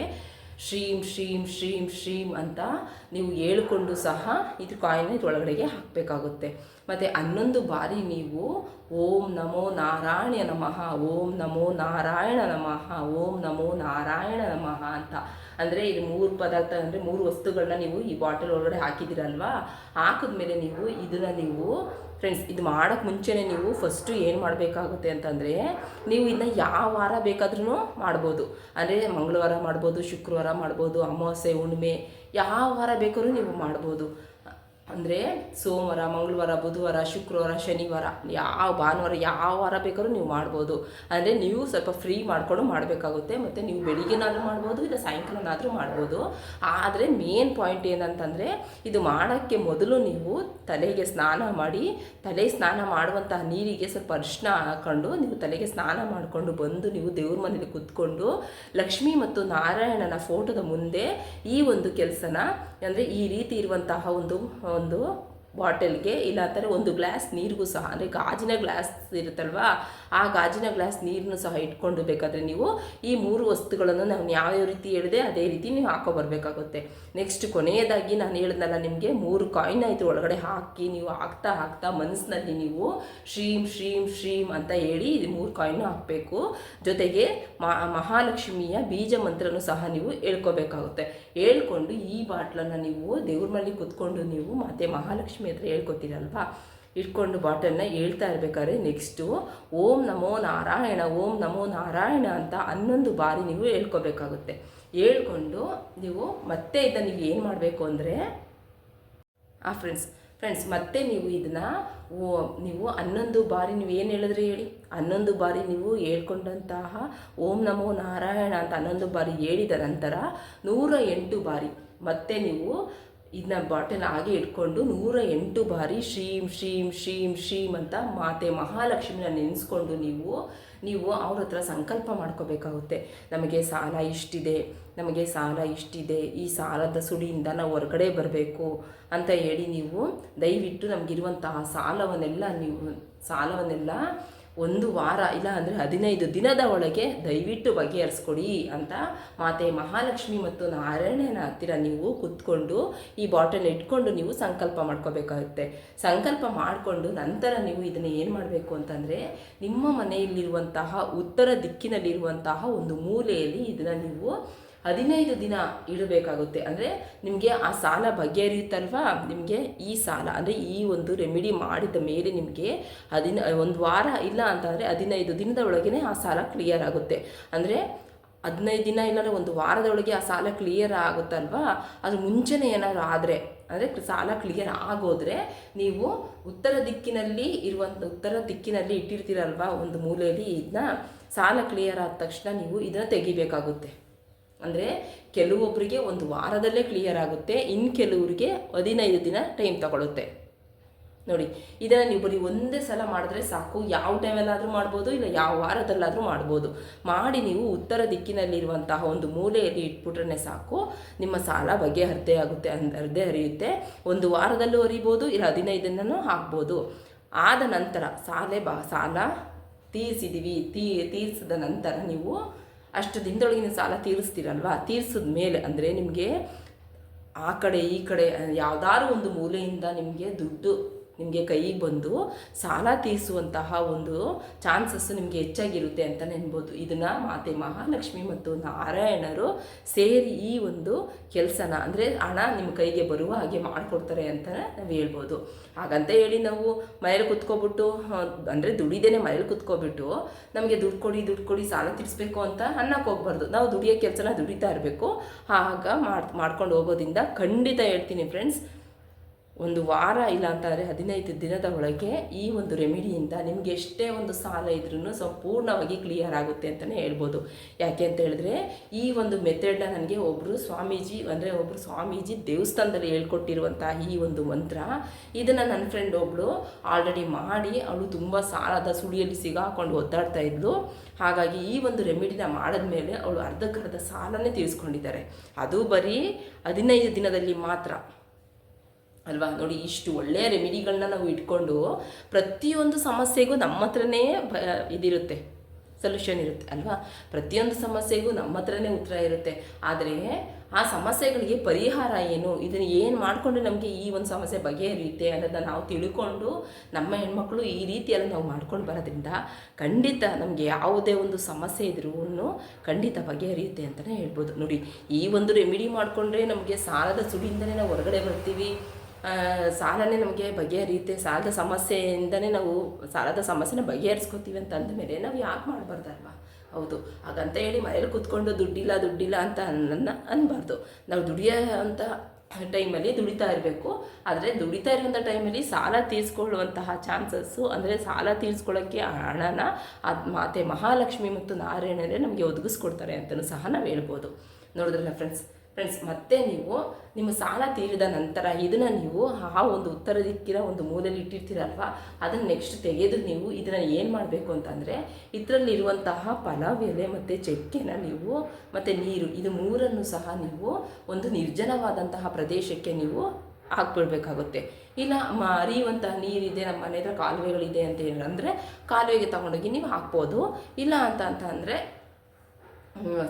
ಶ್ರೀಂ ಶ್ರೀಂ ಶ್ರೀಂ ಶ್ರೀಂ ಅಂತ ನೀವು ಹೇಳ್ಕೊಂಡು ಸಹ ಇದು ಕಾಯಿನ ಇದರೊಳಗಡೆಗೆ ಹಾಕಬೇಕಾಗುತ್ತೆ. ಮತ್ತು ಹನ್ನೊಂದು ಬಾರಿ ನೀವು ಓಂ ನಮೋ ನಾರಾಯಣ ನಮಃ, ಓಂ ನಮೋ ನಾರಾಯಣ ನಮಃ, ಓಂ ನಮೋ ನಾರಾಯಣ ನಮಃ ಅಂತ. ಅಂದರೆ ಇದು ಮೂರು ಪದಾರ್ಥ ಅಂದರೆ ಮೂರು ವಸ್ತುಗಳನ್ನ ನೀವು ಈ ಬಾಟಲ್ ಒಳಗಡೆ ಹಾಕಿದ್ದೀರಲ್ವಾ? ಹಾಕಿದ್ಮೇಲೆ ನೀವು ಇದನ್ನು ನೀವು ಫ್ರೆಂಡ್ಸ್ ಇದು ಮಾಡೋಕ್ಕೆ ಮುಂಚೆನೇ ನೀವು ಫಸ್ಟು ಏನು ಮಾಡಬೇಕಾಗುತ್ತೆ ಅಂತಂದರೆ ನೀವು ಇದನ್ನ ಯಾವ ವಾರ ಬೇಕಾದ್ರೂ ಮಾಡ್ಬೋದು. ಅಂದರೆ ಮಂಗಳವಾರ ಮಾಡ್ಬೋದು, ಶುಕ್ರವಾರ ಮಾಡ್ಬೋದು, ಅಮಾವಾಸ್ಯೆ, ಹುಣ್ಣಿಮೆ, ಯಾವ ವಾರ ಬೇಕಾದ್ರೂ ನೀವು ಮಾಡ್ಬೋದು. ಅಂದರೆ ಸೋಮವಾರ, ಮಂಗಳವಾರ, ಬುಧವಾರ, ಶುಕ್ರವಾರ, ಶನಿವಾರ, ಯಾವ ಭಾನುವಾರ ಯಾವ ವಾರ ಬೇಕಾದ್ರೂ ನೀವು ಮಾಡ್ಬೋದು. ಅಂದರೆ ನೀವು ಸ್ವಲ್ಪ ಫ್ರೀ ಮಾಡಿಕೊಂಡು ಮಾಡಬೇಕಾಗುತ್ತೆ. ಮತ್ತು ನೀವು ಬೆಳಿಗ್ಗೆನಾದರೂ ಮಾಡ್ಬೋದು, ಇಲ್ಲ ಸಾಯಂಕಾಲನಾದರೂ ಮಾಡ್ಬೋದು. ಆದರೆ ಮೇನ್ ಪಾಯಿಂಟ್ ಏನಂತಂದರೆ ಇದು ಮಾಡೋಕ್ಕೆ ಮೊದಲು ನೀವು ತಲೆಗೆ ಸ್ನಾನ ಮಾಡಿ, ತಲೆ ಸ್ನಾನ ಮಾಡುವಂತಹ ನೀರಿಗೆ ಸ್ವಲ್ಪ ಅರಿಶಿನ ಹಾಕೊಂಡು ನೀವು ತಲೆಗೆ ಸ್ನಾನ ಮಾಡಿಕೊಂಡು ಬಂದು ನೀವು ದೇವ್ರ ಮನೇಲಿ ಕೂತ್ಕೊಂಡು ಲಕ್ಷ್ಮಿ ಮತ್ತು ನಾರಾಯಣನ ಫೋಟೋದ ಮುಂದೆ ಈ ಒಂದು ಕೆಲಸನ, ಅಂದರೆ ಈ ರೀತಿ ಇರುವಂತಹ ಒಂದು ಒಂದು ಬಾಟಲ್ಗೆ ಇಲ್ಲ ಥರ ಒಂದು ಗ್ಲಾಸ್ ನೀರಿಗೂ ಸಹ, ಅಂದರೆ ಗಾಜಿನ ಗ್ಲಾಸ್ ಇರುತ್ತಲ್ವಾ, ಆ ಗಾಜಿನ ಗ್ಲಾಸ್ ನೀರನ್ನು ಸಹ ಇಟ್ಕೊಂಡು ಬೇಕಾದರೆ ನೀವು ಈ ಮೂರು ವಸ್ತುಗಳನ್ನು ನಾನು ಯಾವ್ಯಾವ ರೀತಿ ಹೇಳಿದೆ ಅದೇ ರೀತಿ ನೀವು ಹಾಕೋ ಬರಬೇಕಾಗುತ್ತೆ ನೆಕ್ಸ್ಟ್ ಕೊನೆಯದಾಗಿ ನಾನು ಹೇಳಿದ್ನಲ್ಲ ನಿಮಗೆ ಮೂರು ಕಾಯಿನ್ ಆಯಿತು ಒಳಗಡೆ ಹಾಕಿ, ನೀವು ಹಾಕ್ತಾ ಹಾಕ್ತಾ ಮನಸ್ಸಿನಲ್ಲಿ ನೀವು ಶ್ರೀಂ ಶ್ರೀಂ ಶ್ರೀಂ ಅಂತ ಹೇಳಿ ಇದು ಮೂರು ಕಾಯಿನ್ ಹಾಕಬೇಕು. ಜೊತೆಗೆ ಮಹಾಲಕ್ಷ್ಮಿಯ ಬೀಜ ಮಂತ್ರನೂ ಸಹ ನೀವು ಹೇಳ್ಕೋಬೇಕಾಗುತ್ತೆ. ಹೇಳ್ಕೊಂಡು ಈ ಬಾಟ್ಲನ್ನು ನೀವು ದೇವ್ರ ಮೇಲೆ ಕುತ್ಕೊಂಡು ನೀವು ಮತ್ತೆ ಮಹಾಲಕ್ಷ್ಮಿ ಲಕ್ಷ್ಮಿ ಹತ್ರ ಹೇಳ್ಕೊತೀರಲ್ವಾ? ಇಟ್ಕೊಂಡು ಬಾಟಲ್ನ ಹೇಳ್ತಾ ಇರ್ಬೇಕಾದ್ರೆ ನೆಕ್ಸ್ಟು ಓಂ ನಮೋ ನಾರಾಯಣ, ಓಂ ನಮೋ ನಾರಾಯಣ ಅಂತ ಹನ್ನೊಂದು ಬಾರಿ ನೀವು ಹೇಳ್ಕೊಬೇಕಾಗುತ್ತೆ. ಹೇಳ್ಕೊಂಡು ನೀವು ಮತ್ತೆ ಇದನ್ನ ನೀವು ಏನು ಮಾಡಬೇಕು ಅಂದರೆ, ಆ ಫ್ರೆಂಡ್ಸ್ ಫ್ರೆಂಡ್ಸ್ ಮತ್ತೆ ನೀವು ಇದನ್ನು ನೀವು ಹನ್ನೊಂದು ಬಾರಿ ನೀವು ಏನು ಹೇಳಿದ್ರಿ ಹೇಳಿ? ಹನ್ನೊಂದು ಬಾರಿ ನೀವು ಹೇಳ್ಕೊಂಡಂತಹ ಓಂ ನಮೋ ನಾರಾಯಣ ಅಂತ ಹನ್ನೊಂದು ಬಾರಿ ಹೇಳಿದ ನಂತರ ನೂರ ಎಂಟು ಬಾರಿ ಮತ್ತೆ ನೀವು ಇದನ್ನ ಬಾಟಲ್ ಹಾಗೆ ಇಟ್ಕೊಂಡು ನೂರ ಎಂಟು ಬಾರಿ ಶ್ರೀಂ ಶ್ರೀಂ ಶ್ರೀಂ ಶ್ರೀಂ ಅಂತ ಮಾತೆ ಮಹಾಲಕ್ಷ್ಮಿನ ನೆನೆಸ್ಕೊಂಡು ನೀವು ನೀವು ಅವ್ರ ಹತ್ರ ಸಂಕಲ್ಪ ಮಾಡ್ಕೋಬೇಕಾಗುತ್ತೆ. ನಮಗೆ ಸಾಲ ಇಷ್ಟಿದೆ, ನಮಗೆ ಸಾಲ ಇಷ್ಟಿದೆ, ಈ ಸಾಲದ ಸುಳಿಯಿಂದ ನಾವು ಹೊರಗಡೆ ಬರಬೇಕು ಅಂತ ಹೇಳಿ ನೀವು ದಯವಿಟ್ಟು ನಮಗಿರುವಂತಹ ಸಾಲವನ್ನೆಲ್ಲ ನೀವು, ಸಾಲವನ್ನೆಲ್ಲ ಒಂದು ವಾರ ಇಲ್ಲ ಅಂದರೆ ಹದಿನೈದು ದಿನದ ಒಳಗೆ ದಯವಿಟ್ಟು ಬಗೆಹರಿಸ್ಕೊಡಿ ಅಂತ ಮಾತೆ ಮಹಾಲಕ್ಷ್ಮಿ ಮತ್ತು ನಾರಾಯಣನ ಹತ್ತಿರ ನೀವು ಕುತ್ಕೊಂಡು ಈ ಬಾಟಲ್ ಇಟ್ಕೊಂಡು ನೀವು ಸಂಕಲ್ಪ ಮಾಡ್ಕೋಬೇಕಾಗುತ್ತೆ. ಸಂಕಲ್ಪ ಮಾಡಿಕೊಂಡು ನಂತರ ನೀವು ಇದನ್ನು ಏನು ಮಾಡಬೇಕು ಅಂತಂದರೆ ನಿಮ್ಮ ಮನೆಯಲ್ಲಿರುವಂತಹ ಉತ್ತರ ದಿಕ್ಕಿನಲ್ಲಿರುವಂತಹ ಒಂದು ಮೂಲೆಯಲ್ಲಿ ಇದನ್ನು ನೀವು ಹದಿನೈದು ದಿನ ಇಡಬೇಕಾಗುತ್ತೆ. ಅಂದರೆ ನಿಮಗೆ ಆ ಸಾಲ ಬಗೆಹರಿಯುತ್ತಲ್ವಾ? ನಿಮಗೆ ಈ ಸಾಲ, ಅಂದರೆ ಈ ಒಂದು ರೆಮಿಡಿ ಮಾಡಿದ ಮೇಲೆ ನಿಮಗೆ ಹದಿನ, ಒಂದು ವಾರ ಇಲ್ಲ ಅಂತಂದರೆ ಹದಿನೈದು ದಿನದ ಒಳಗೇ ಆ ಸಾಲ ಕ್ಲಿಯರ್ ಆಗುತ್ತೆ. ಅಂದರೆ ಹದಿನೈದು ದಿನ ಇಲ್ಲಾಂದರೆ ಒಂದು ವಾರದೊಳಗೆ ಆ ಸಾಲ ಕ್ಲಿಯರ್ ಆಗುತ್ತಲ್ವಾ? ಅದು ಮುಂಚೆನೇ ಏನಾದರೂ ಆದರೆ, ಅಂದರೆ ಸಾಲ ಕ್ಲಿಯರ್ ಆಗೋದ್ರೆ ನೀವು ಉತ್ತರ ದಿಕ್ಕಿನಲ್ಲಿ ಇರುವಂಥ ಉತ್ತರ ದಿಕ್ಕಿನಲ್ಲಿ ಇಟ್ಟಿರ್ತೀರಲ್ವ ಒಂದು ಮೂಲೆಯಲ್ಲಿ ಇದನ್ನ, ಸಾಲ ಕ್ಲಿಯರ್ ಆದ ತಕ್ಷಣ ನೀವು ಇದನ್ನು ತೆಗಿಬೇಕಾಗುತ್ತೆ. ಅಂದರೆ ಕೆಲವೊಬ್ಬರಿಗೆ ಒಂದು ವಾರದಲ್ಲೇ ಕ್ಲಿಯರ್ ಆಗುತ್ತೆ ಇನ್ನು ಕೆಲವರಿಗೆ ಹದಿನೈದು ದಿನ ಟೈಮ್ ತಗೊಳುತ್ತೆ. ನೋಡಿ, ಇದನ್ನು ನೀವು ಬರೀ ಒಂದೇ ಸಲ ಮಾಡಿದ್ರೆ ಸಾಕು, ಯಾವ ಟೈಮಲ್ಲಾದರೂ ಮಾಡ್ಬೋದು, ಇಲ್ಲ ಯಾವ ವಾರದಲ್ಲಾದರೂ ಮಾಡ್ಬೋದು. ಮಾಡಿ ನೀವು ಉತ್ತರ ದಿಕ್ಕಿನಲ್ಲಿರುವಂತಹ ಒಂದು ಮೂಲೆಯಲ್ಲಿ ಇಟ್ಬಿಟ್ರೆ ಸಾಕು, ನಿಮ್ಮ ಸಾಲ ಬಗ್ಗೆ ಹರಿದೇ ಆಗುತ್ತೆ ಹರಿದೇ ಹರಿಯುತ್ತೆ. ಒಂದು ವಾರದಲ್ಲೂ ಹರಿಬೋದು, ಇಲ್ಲ ಹದಿನೈದನ್ನೂ ಹಾಕ್ಬೋದು. ಆದ ನಂತರ ಸಾಲೆ ಬಾ, ಸಾಲ ತೀರಿಸಿದ್ದೀವಿ ತೀ, ತೀರಿಸಿದ ನಂತರ ನೀವು ಅಷ್ಟು ದಿನದೊಳಗಿನ ಸಾಲ ತೀರಿಸ್ತೀರಲ್ವಾ? ತೀರಿಸಿದ ಮೇಲೆ ಅಂದರೆ ನಿಮಗೆ ಆ ಕಡೆ ಈ ಕಡೆ, ಯಾವುದಾದ್ರು ಒಂದು ಮೂಲೆಯಿಂದ ನಿಮಗೆ ದುಡ್ಡು ನಿಮಗೆ ಕೈಗೆ ಬಂದು ಸಾಲ ತೀರಿಸುವಂತಹ ಒಂದು ಚಾನ್ಸಸ್ ನಿಮಗೆ ಹೆಚ್ಚಾಗಿರುತ್ತೆ ಅಂತ ನೆನ್ಬೋದು. ಇದನ್ನು ಮಾತೆ ಮಹಾಲಕ್ಷ್ಮಿ ಮತ್ತು ನಾರಾಯಣರು ಸೇರಿ ಈ ಒಂದು ಕೆಲಸನ ಅಂದರೆ ಹಣ ನಿಮ್ಮ ಕೈಗೆ ಬರುವ ಹಾಗೆ ಮಾಡಿಕೊಡ್ತಾರೆ ಅಂತ ನಾವು ಹೇಳ್ಬೋದು. ಹಾಗಂತ ಹೇಳಿ ನಾವು ಮನೇಲಿ ಕುತ್ಕೊಬಿಟ್ಟು ಅಂದರೆ ದುಡಿದೇನೆ ಮನೇಲಿ ಕುತ್ಕೊಬಿಟ್ಟು ನಮಗೆ ದುಡ್ಡು ಕೊಡಿ ದುಡ್ಡು ಕೊಡಿ, ಸಾಲ ತೀರಿಸ್ಬೇಕು ಅಂತ ಅನ್ನಕ್ಕೆ ಹೋಗ್ಬಾರ್ದು. ನಾವು ದುಡಿಯೋ ಕೆಲಸನ ದುಡಿತಾ ಇರಬೇಕು. ಆಗ ಮಾಡ್ಕೊಂಡು ಹೋಗೋದಿಂದ ಖಂಡಿತ ಹೇಳ್ತೀನಿ ಫ್ರೆಂಡ್ಸ್ ಒಂದು ವಾರ ಇಲ್ಲ ಅಂತಂದರೆ ಹದಿನೈದು ದಿನದ ಒಳಗೆ ಈ ಒಂದು ರೆಮಿಡಿಯಿಂದ ನಿಮಗೆ ಎಷ್ಟೇ ಒಂದು ಸಾಲ ಇದ್ರೂ ಸಂಪೂರ್ಣವಾಗಿ ಕ್ಲಿಯರ್ ಆಗುತ್ತೆ ಅಂತಲೇ ಹೇಳ್ಬೋದು. ಯಾಕೆ ಅಂತ ಹೇಳಿದ್ರೆ ಈ ಒಂದು ಮೆಥಡ್ನ ನನಗೆ ಒಬ್ಬರು ಸ್ವಾಮೀಜಿ ಅಂದರೆ ಒಬ್ಬರು ಸ್ವಾಮೀಜಿ ದೇವಸ್ಥಾನದಲ್ಲಿ ಹೇಳ್ಕೊಟ್ಟಿರುವಂತಹ ಈ ಒಂದು ಮಂತ್ರ, ಇದನ್ನು ನನ್ನ ಫ್ರೆಂಡ್ ಒಬ್ಬಳು ಆಲ್ರೆಡಿ ಮಾಡಿ ಅವಳು ತುಂಬ ಸಾಲದ ಸುಳಿಯಲ್ಲಿ ಸಿಗಾಕೊಂಡು ಒದ್ದಾಡ್ತಾ ಇದ್ಲು. ಹಾಗಾಗಿ ಈ ಒಂದು ರೆಮಿಡಿನ ಮಾಡಿದ್ಮೇಲೆ ಅವಳು ಅರ್ಧಕ್ಕರ್ಧ ಸಾಲನೇ ತೀರಿಸ್ಕೊಂಡಿದ್ದಾರೆ. ಅದು ಬರೀ ಹದಿನೈದು ದಿನದಲ್ಲಿ ಮಾತ್ರ. ಅಲ್ವಾ? ನೋಡಿ, ಇಷ್ಟು ಒಳ್ಳೆಯ ರೆಮಿಡಿಗಳನ್ನ ನಾವು ಇಟ್ಕೊಂಡು ಪ್ರತಿಯೊಂದು ಸಮಸ್ಯೆಗೂ ನಮ್ಮ ಹತ್ರನೇ ಇದಿರುತ್ತೆ ಸೊಲ್ಯೂಷನ್ ಇರುತ್ತೆ, ಅಲ್ವಾ? ಪ್ರತಿಯೊಂದು ಸಮಸ್ಯೆಗೂ ನಮ್ಮ ಹತ್ರನೇ ಉತ್ತರ ಇರುತ್ತೆ. ಆದರೆ, ಆ ಸಮಸ್ಯೆಗಳಿಗೆ ಪರಿಹಾರ ಏನು? ಇದನ್ನು ಏನು ಮಾಡಿಕೊಂಡು ನಮಗೆ ಈ ಒಂದು ಸಮಸ್ಯೆ ಬಗೆಹರಿಯುತ್ತೆ ಅನ್ನೋದನ್ನ ನಾವು ತಿಳ್ಕೊಂಡು ನಮ್ಮ ಹೆಣ್ಮಕ್ಳು ಈ ರೀತಿಯಲ್ಲಿ ನಾವು ಮಾಡ್ಕೊಂಡು ಬರೋದ್ರಿಂದ ಖಂಡಿತ ನಮಗೆ ಯಾವುದೇ ಒಂದು ಸಮಸ್ಯೆ ಇದ್ರೂ ಖಂಡಿತ ಬಗೆಹರಿಯುತ್ತೆ ಅಂತಲೇ ಹೇಳ್ಬೋದು. ನೋಡಿ, ಈ ಒಂದು ರೆಮಿಡಿ ಮಾಡಿಕೊಂಡ್ರೆ ನಮಗೆ ಸಾಲದ ಸುಡಿಯಿಂದಲೇ ನಾವು ಹೊರಗಡೆ ಬರ್ತೀವಿ. ಸಾಲನೇ ನಮಗೆ ಬಗೆಹರಿಯುತ್ತೆ. ಸಾಲದ ಸಮಸ್ಯೆಯಿಂದನೇ ನಾವು ಸಾಲದ ಸಮಸ್ಯೆನ ಬಗೆಹರಿಸ್ಕೊತೀವಿ ಅಂತ ಅಂದಮೇಲೆ ನಾವು ಯಾಕೆ ಮಾಡಬಾರ್ದಲ್ವ? ಹೌದು. ಹಾಗಂತ ಹೇಳಿ ಮನೇಲಿ ಕೂತ್ಕೊಂಡು ದುಡ್ಡಿಲ್ಲ ದುಡ್ಡಿಲ್ಲ ಅಂತ ನನ್ನ ಅನ್ಬಾರ್ದು. ನಾವು ದುಡಿಯೋ ಅಂತ ಟೈಮಲ್ಲಿ ದುಡಿತಾ ಇರಬೇಕು. ಆದರೆ ದುಡಿತಾ ಇರುವಂಥ ಟೈಮಲ್ಲಿ ಸಾಲ ತೀರಿಸ್ಕೊಳ್ಳುವಂತಹ ಚಾನ್ಸಸ್ಸು, ಅಂದರೆ ಸಾಲ ತೀರಿಸ್ಕೊಳ್ಳೋಕ್ಕೆ ಹಣನ, ಅದು ಮಾತೆ ಮಹಾಲಕ್ಷ್ಮಿ ಮತ್ತು ನಾರಾಯಣರೇ ನಮಗೆ ಒದಗಿಸ್ಕೊಡ್ತಾರೆ ಅಂತಲೂ ಸಹ ನಾವು ಹೇಳ್ಬೋದು. ನೋಡಿದ್ರಲ್ಲ ಫ್ರೆಂಡ್ಸ್ ಫ್ರೆಂಡ್ಸ್ ಮತ್ತೆ ನೀವು ನಿಮ್ಮ ಸಾಲ ತೀರಿದ ನಂತರ ಇದನ್ನು ನೀವು ಆ ಒಂದು ಉತ್ತರ ದಿಕ್ಕಿನ ಒಂದು ಮೂಲೆಯಲ್ಲಿ ಇಟ್ಟಿರ್ತೀರಲ್ವ, ಅದನ್ನು ನೆಕ್ಸ್ಟ್ ತೆಗೆದು ನೀವು ಇದನ್ನು ಏನು ಮಾಡಬೇಕು ಅಂತಂದರೆ ಇದರಲ್ಲಿರುವಂತಹ ಫಲ ಎಲೆ ಮತ್ತು ಚಕ್ಕೆನ ನೀವು ಮತ್ತು ನೀರು, ಇದು ಮೂರನ್ನು ಸಹ ನೀವು ಒಂದು ನಿರ್ಜನವಾದಂತಹ ಪ್ರದೇಶಕ್ಕೆ ನೀವು ಹಾಕ್ಬಿಡ್ಬೇಕಾಗುತ್ತೆ. ಇಲ್ಲ ಹರಿಯುವಂತಹ ನೀರಿದೆ, ನಮ್ಮ ಮನೆ ಹತ್ರ ಕಾಲುವೆಗಳಿದೆ ಅಂತ ಏನಂದರೆ ಕಾಲುವೆಗೆ ತಗೊಂಡೋಗಿ ನೀವು ಹಾಕ್ಬೋದು. ಇಲ್ಲ ಅಂತ ಅಂತ ಅಂದರೆ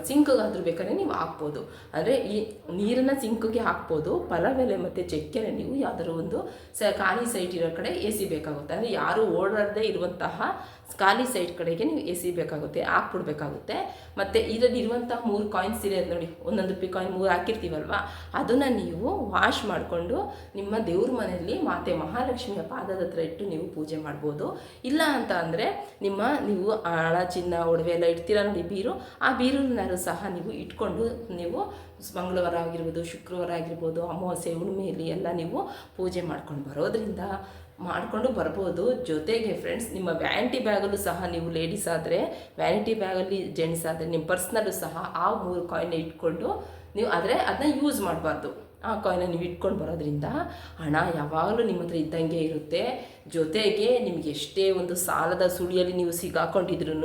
ಸಿಂಕ್ಗಾದ್ರೂ ಬೇಕಾದ್ರೆ ನೀವು ಹಾಕ್ಬೋದು. ಅಂದರೆ ಈ ನೀರನ್ನು ಸಿಂಕ್ಗೆ ಹಾಕ್ಬೋದು ಪರವೆಲೆ ಮತ್ತು ಚಕ್ಕೆನ ನೀವು ಯಾವ್ದಾದ್ರು ಒಂದು ಸ ಖಾಲಿ ಸೈಟ್ ಇರೋ ಕಡೆ ಎಸಿಬೇಕಾಗುತ್ತೆ ಅಂದರೆ ಯಾರು ಓಡಾಡದೇ ಇರುವಂತಹ ಖಾಲಿ ಸೈಡ್ ಕಡೆಗೆ ನೀವು ಎಸಿಬೇಕಾಗುತ್ತೆ ಹಾಕ್ಬಿಡ್ಬೇಕಾಗುತ್ತೆ ಮತ್ತು ಇದರಲ್ಲಿರುವಂಥ ಮೂರು ಕಾಯಿನ್ಸ್ ಇದೆ ನೋಡಿ, ಒಂದೊಂದು ರೂಪಾಯಿ ಕಾಯಿನ್ ಮೂರು ಹಾಕಿರ್ತೀವಲ್ವ? ಅದನ್ನು ನೀವು ವಾಶ್ ಮಾಡಿಕೊಂಡು ನಿಮ್ಮ ದೇವ್ರ ಮನೆಯಲ್ಲಿ ಮಾತೆ ಮಹಾಲಕ್ಷ್ಮಿಯ ಪಾದದ ಹತ್ರ ಇಟ್ಟು ನೀವು ಪೂಜೆ ಮಾಡ್ಬೋದು. ಇಲ್ಲ ಅಂತ ಅಂದರೆ ನಿಮ್ಮ, ನೀವು ಹಣ ಚಿನ್ನ, ಒಡವೆ ಎಲ್ಲ ಇಡ್ತೀರ ನೋಡಿ ಬೀರು, ಆ ಬೀರನ್ನಾರು ಸಹ ನೀವು ಇಟ್ಕೊಂಡು ನೀವು ಮಂಗಳವಾರ ಆಗಿರ್ಬೋದು, ಶುಕ್ರವಾರ ಆಗಿರ್ಬೋದು, ಅಮಾವಾಸ್ಯೆ ಹುಣ್ಣಿಮೆಯಲ್ಲಿ ಎಲ್ಲ ನೀವು ಪೂಜೆ ಮಾಡ್ಕೊಂಡು ಬರೋದ್ರಿಂದ ಮಾಡಿಕೊಂಡು ಬರ್ಬೋದು. ಜೊತೆಗೆ ಫ್ರೆಂಡ್ಸ್ ನಿಮ್ಮ ವ್ಯಾನಿಟಿ ಬ್ಯಾಗಲ್ಲೂ ಸಹ ನೀವು ಲೇಡೀಸ್ ಆದರೆ ವ್ಯಾನಿಟಿ ಬ್ಯಾಗಲ್ಲಿ ಜೆಂಟ್ಸ್ ಆದರೆ ನಿಮ್ಮ ಪರ್ಸ್ನಲ್ಲೂ ಸಹ ಆ ಮೂರು ಕಾಯಿನ ಇಟ್ಕೊಂಡು ನೀವು ಆದರೆ ಅದನ್ನ ಯೂಸ್ ಮಾಡಬಾರ್ದು. ಆ ಕಾಯಿನ ನೀವು ಇಟ್ಕೊಂಡು ಬರೋದ್ರಿಂದ ಹಣ ಯಾವಾಗಲೂ ನಿಮ್ಮ ಹತ್ರ ಇದ್ದಂಗೆ ಇರುತ್ತೆ. ಜೊತೆಗೆ ನಿಮ್ಗೆ ಎಷ್ಟೇ ಒಂದು ಸಾಲದ ಸುಳಿಯಲ್ಲಿ ನೀವು ಸಿಗಾಕೊಂಡಿದ್ರು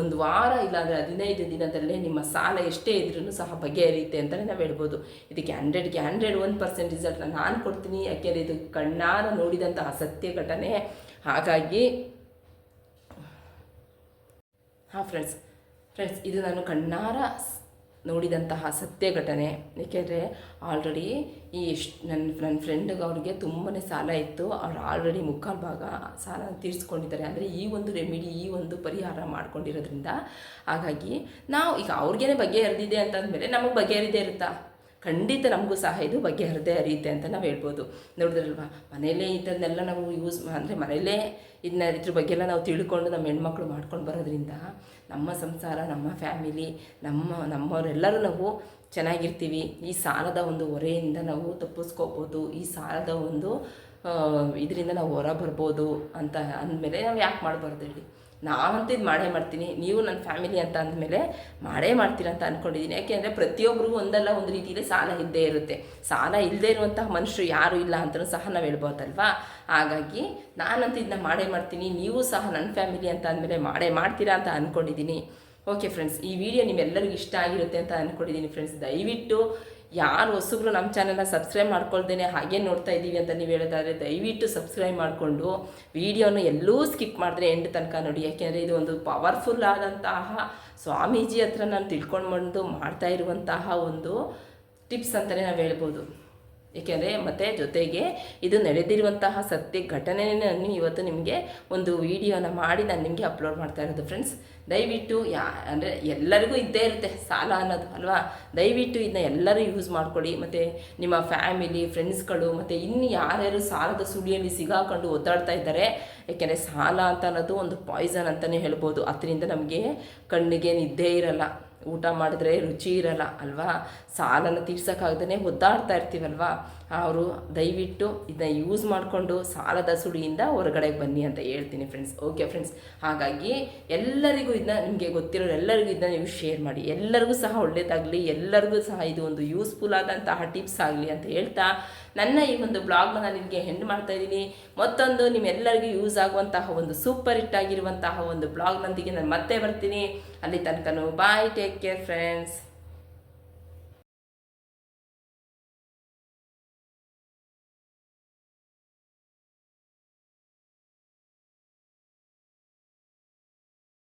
ಒಂದು ವಾರ ಇಲ್ಲಾಂದರೆ ಹದಿನೈದು ದಿನದಲ್ಲೇ ನಿಮ್ಮ ಸಾಲ ಎಷ್ಟೇ ಇದ್ರೂ ಸಹ ಬಗೆಹರಿಯುತ್ತೆ ಅಂತಲೇ ನಾವು ಹೇಳ್ಬೋದು. ಇದಕ್ಕೆ ಹಂಡ್ರೆಡ್ಗೆ ಹಂಡ್ರೆಡ್ ಒನ್ ಪರ್ಸೆಂಟ್ ರಿಸಲ್ಟ್ನ ನಾನು ಕೊಡ್ತೀನಿ, ಯಾಕೆಂದರೆ ಇದು ಕಣ್ಣಾರ ನೋಡಿದಂತಹ ಸತ್ಯ ಘಟನೆ. ಹಾಗಾಗಿ ಹಾಂ ಫ್ರೆಂಡ್ಸ್ ಫ್ರೆಂಡ್ಸ್ ಇದು ನಾನು ಕಣ್ಣಾರ ನೋಡಿದಂತಹ ಸತ್ಯ ಘಟನೆ ಏಕೆಂದರೆ ಆಲ್ರೆಡಿ ಈ ನನ್ನ ನನ್ನ ಫ್ರೆಂಡ್ಗೆ ಅವ್ರಿಗೆ ತುಂಬಾ ಸಾಲ ಇತ್ತು. ಅವ್ರು ಆಲ್ರೆಡಿ ಮುಕ್ಕಾಲು ಭಾಗ ಸಾಲ ತೀರಿಸ್ಕೊಂಡಿದ್ದಾರೆ. ಅಂದರೆ ಈ ಒಂದು ರೆಮಿಡಿ ಈ ಒಂದು ಪರಿಹಾರ ಮಾಡ್ಕೊಂಡಿರೋದ್ರಿಂದ ಹಾಗಾಗಿ ನಾವು ಈಗ ಅವ್ರಿಗೇನೆ ಬಗೆಹರಿದಿದೆ ಅಂತಂದಮೇಲೆ ನಮಗೆ ಬಗೆಹರಿದೇ ಇರುತ್ತಾ? ಖಂಡಿತ ನಮಗೂ ಸಹ ಇದು ಬಗೆಹರದೇ ಹರಿಯುತ್ತೆ ಅಂತ ನಾವು ಹೇಳ್ಬೋದು. ನೋಡಿದ್ರಲ್ವಾ? ಮನೆಯಲ್ಲೇ ಇದನ್ನೆಲ್ಲ ನಾವು ಯೂಸ್ ಅಂದರೆ ಮನೆಯಲ್ಲೇ ಇದನ್ನ ಇದ್ರ ಬಗ್ಗೆ ಎಲ್ಲ ನಾವು ತಿಳ್ಕೊಂಡು ನಮ್ಮ ಹೆಣ್ಮಕ್ಳು ಮಾಡ್ಕೊಂಡು ಬರೋದ್ರಿಂದ ನಮ್ಮ ಸಂಸಾರ, ನಮ್ಮ ಫ್ಯಾಮಿಲಿ ನಮ್ಮ, ನಮ್ಮವರೆಲ್ಲರೂ ನಾವು ಚೆನ್ನಾಗಿರ್ತೀವಿ. ಈ ಸಾಲದ ಒಂದು ಹೊರೆಯಿಂದ ನಾವು ತಪ್ಪಿಸ್ಕೋಬೋದು. ಈ ಸಾಲದ ಒಂದು ಇದರಿಂದ ನಾವು ಹೊರ ಬರ್ಬೋದು ಅಂತ ಅಂದಮೇಲೆ ನಾವು ಯಾಕೆ ಮಾಡಬಾರ್ದು ಹೇಳಿ? ನಾವಂತೂ ಇದು ಮಾಡೇ ಮಾಡ್ತೀನಿ, ನೀವು ನನ್ನ ಫ್ಯಾಮಿಲಿ ಅಂತ ಅಂದಮೇಲೆ ಮಾಡೇ ಮಾಡ್ತೀರ ಅಂತ ಅಂದ್ಕೊಂಡಿದ್ದೀನಿ ಯಾಕೆಂದರೆ ಪ್ರತಿಯೊಬ್ಬರಿಗೂ ಒಂದಲ್ಲ ಒಂದು ರೀತಿಯಲ್ಲಿ ಸಾಲ ಇದ್ದೇ ಇರುತ್ತೆ. ಸಾಲ ಇಲ್ಲದೇ ಇರುವಂತಹ ಮನುಷ್ಯರು ಯಾರೂ ಇಲ್ಲ ಅಂತಲೂ ಸಹ ನಾವು ಹೇಳ್ಬೋದಲ್ವಾ? ಹಾಗಾಗಿ ನಾನಂತೂ ಇದನ್ನ ಮಾಡೇ ಮಾಡ್ತೀನಿ, ನೀವು ಸಹ ನನ್ನ ಫ್ಯಾಮಿಲಿ ಅಂತ ಅಂದಮೇಲೆ ಮಾಡೇ ಮಾಡ್ತೀರಾ ಅಂತ ಅಂದ್ಕೊಂಡಿದ್ದೀನಿ ಓಕೆ ಫ್ರೆಂಡ್ಸ್, ಈ ವಿಡಿಯೋ ನಿಮ್ಮೆಲ್ಲರಿಗೂ ಇಷ್ಟ ಆಗಿರುತ್ತೆ ಅಂತ ಅಂದ್ಕೊಂಡಿದ್ದೀನಿ ಫ್ರೆಂಡ್ಸ್. ದಯವಿಟ್ಟು ಯಾರು ಹೊಸಬ್ರು ನಮ್ಮ ಚಾನಲ್ನ ಸಬ್ಸ್ಕ್ರೈಬ್ ಮಾಡ್ಕೊಳ್ದೇನೆ ಹಾಗೆ ನೋಡ್ತಾ ಇದ್ದೀವಿ ಅಂತ ನೀವು ಹೇಳೋದಾದ್ರೆ ದಯವಿಟ್ಟು ಸಬ್ಸ್ಕ್ರೈಬ್ ಮಾಡಿಕೊಂಡು ವಿಡಿಯೋನ ಎಲ್ಲೂ ಸ್ಕಿಪ್ ಮಾಡಿದ್ರೆ ಎಂಡ್ ತನಕ ನೋಡಿ. ಯಾಕೆಂದರೆ ಇದು ಒಂದು ಪವರ್ಫುಲ್ ಆದಂತಹ ಸ್ವಾಮೀಜಿ ಹತ್ರ ನಾನು ತಿಳ್ಕೊಂಡು ಬಂದು ಮಾಡ್ತಾ ಇರುವಂತಹ ಒಂದು ಟಿಪ್ಸ್ ಅಂತಲೇ ನಾವು ಹೇಳ್ಬೋದು. ಏಕೆಂದರೆ ಮತ್ತು ಜೊತೆಗೆ ಇದು ನಡೆದಿರುವಂತಹ ಸತ್ಯ ಘಟನೆಯನ್ನು ನಾನು ಇವತ್ತು ನಿಮಗೆ ಒಂದು ವಿಡಿಯೋನ ಮಾಡಿ ನಾನು ನಿಮಗೆ ಅಪ್ಲೋಡ್ ಮಾಡ್ತಾ ಇರೋದು ಫ್ರೆಂಡ್ಸ್ ದಯವಿಟ್ಟು ಯಾ, ಅಂದರೆ ಎಲ್ಲರಿಗೂ ಇದ್ದೇ ಇರುತ್ತೆ ಸಾಲ ಅನ್ನೋದು, ಅಲ್ವಾ? ದಯವಿಟ್ಟು ಇದನ್ನ ಎಲ್ಲರೂ ಯೂಸ್ ಮಾಡ್ಕೊಳ್ಳಿ. ಮತ್ತು ನಿಮ್ಮ ಫ್ಯಾಮಿಲಿ ಫ್ರೆಂಡ್ಸ್ಗಳು ಮತ್ತು ಇನ್ನು ಯಾರ್ಯಾರು ಸಾಲದ ಸುಳಿಯಲ್ಲಿ ಸಿಗಾಕೊಂಡು ಒದ್ದಾಡ್ತಾ ಇದ್ದಾರೆ ಯಾಕೆಂದರೆ ಸಾಲ ಅಂತ ಅನ್ನೋದು ಒಂದು ಪಾಯ್ಸನ್ ಅಂತಲೇ ಹೇಳ್ಬೋದು. ಅದರಿಂದ ನಮಗೆ ಕಣ್ಣಿಗೆ ನಿದ್ದೆ ಇರಲ್ಲ. ಊಟ ಮಾಡಿದ್ರೆ ರುಚಿ ಇರಲ್ಲ ಅಲ್ವಾ? ಸಾಲನ್ನು ತೀರ್ಸೋಕ್ಕಾಗ್ದೇ ಒದ್ದಾಡ್ತಾ ಇರ್ತೀವಲ್ವಾ? ಅವರು ದಯವಿಟ್ಟು ಇದನ್ನ ಯೂಸ್ ಮಾಡಿಕೊಂಡು ಸಾಲದ ಸುಳಿಯಿಂದ ಹೊರಗಡೆ ಬನ್ನಿ ಅಂತ ಹೇಳ್ತೀನಿ ಫ್ರೆಂಡ್ಸ್ ಓಕೆ ಫ್ರೆಂಡ್ಸ್ ಹಾಗಾಗಿ ಎಲ್ಲರಿಗೂ ಇದನ್ನ ನಿಮಗೆ ಗೊತ್ತಿರೋ ಎಲ್ಲರಿಗೂ ಇದನ್ನ ನೀವು ಶೇರ್ ಮಾಡಿ. ಎಲ್ಲರಿಗೂ ಸಹ ಒಳ್ಳೇದಾಗಲಿ, ಎಲ್ಲರಿಗೂ ಸಹ ಇದು ಒಂದು ಯೂಸ್ಫುಲ್ ಆದಂತಹ ಟಿಪ್ಸ್ ಆಗಲಿ ಅಂತ ಹೇಳ್ತಾ ನನ್ನ ಈ ಒಂದು ಬ್ಲಾಗ್ನ ನಾನು ನಿಮಗೆ ಹೆಂಡ್ ಮಾಡ್ತಾ ಇದ್ದೀನಿ. ಮತ್ತೊಂದು ನಿಮ್ಮೆಲ್ಲರಿಗೂ ಯೂಸ್ ಆಗುವಂತಹ ಒಂದು ಸೂಪರ್ ಹಿಟ್ ಆಗಿರುವಂತಹ ಒಂದು ಬ್ಲಾಗ್ನೊಂದಿಗೆ ನಾನು ಮತ್ತೆ ಬರ್ತೀನಿ. ಅಲ್ಲಿ ತನಕನೂ ಬಾಯ್ ಟೇಕ್ ಕೇರ್ ಫ್ರೆಂಡ್ಸ್